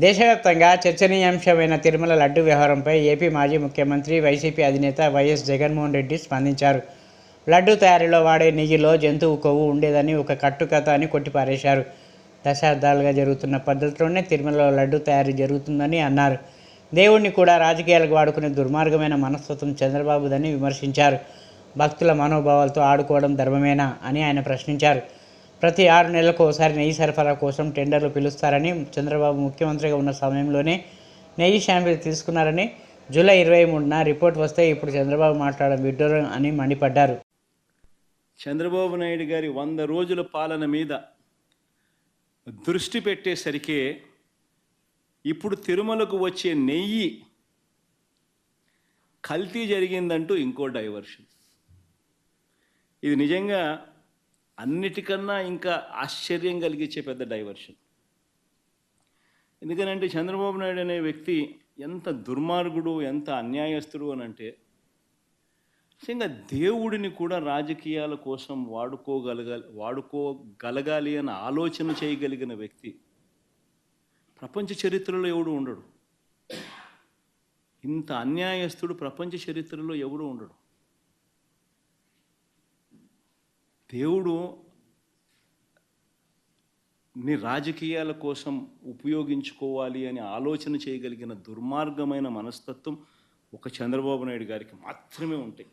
దేశవ్యాప్తంగా చర్చనీయాంశమైన తిరుమల లడ్డు వ్యవహారంపై ఏపీ మాజీ ముఖ్యమంత్రి వైసీపీ అధినేత వైఎస్ జగన్మోహన్ రెడ్డి స్పందించారు. లడ్డు తయారీలో వాడే నెయ్యిలో జంతువు కొవ్వు ఉండేదని ఒక కట్టుకథ అని కొట్టిపారేశారు. దశాబ్దాలుగా జరుగుతున్న పద్ధతిలోనే తిరుమలలో లడ్డు తయారీ జరుగుతుందని అన్నారు. దేవుణ్ణి కూడా రాజకీయాలకు వాడుకునే దుర్మార్గమైన మనస్తత్వం చంద్రబాబుదని విమర్శించారు. భక్తుల మనోభావాలతో ఆడుకోవడం ధర్మమేనా అని ఆయన ప్రశ్నించారు. ప్రతి ఆరు నెలలకు ఒకసారి నెయ్యి సరఫరా కోసం టెండర్లు పిలుస్తారని చంద్రబాబు ముఖ్యమంత్రిగా ఉన్న సమయంలోనే నెయ్యి శాంపిల్ తీసుకున్నారని జూలై ఇరవై మూడున రిపోర్ట్ వస్తే ఇప్పుడు చంద్రబాబు మాట్లాడడం విడ్డూరం అని మండిపడ్డారు. చంద్రబాబు నాయుడు గారి వంద రోజుల పాలన మీద దృష్టి పెట్టేసరికి ఇప్పుడు తిరుమలకు వచ్చే నెయ్యి కల్తీ జరిగిందంటూ ఇంకో డైవర్షన్. ఇది నిజంగా అన్నిటికన్నా ఇంకా ఆశ్చర్యం కలిగించే పెద్ద డైవర్షన్ ఎందుకనంటే చంద్రబాబు నాయుడు అనే వ్యక్తి ఎంత దుర్మార్గుడు ఎంత అన్యాయస్తుడు అని అంటే నిజంగా దేవుడిని కూడా రాజకీయాల కోసం వాడుకోగలగాలి వాడుకోగలగాలి అని ఆలోచన చేయగలిగిన వ్యక్తి ప్రపంచ చరిత్రలో ఎవడు ఉండడు. ఇంత అన్యాయస్తుడు ప్రపంచ చరిత్రలో ఎవడు ఉండడు. దేవుడు ని రాజకీయాల కోసం ఉపయోగించుకోవాలి అని ఆలోచన చేయగలిగిన దుర్మార్గమైన మనస్తత్వం ఒక చంద్రబాబు నాయుడు గారికి మాత్రమే ఉంటాయి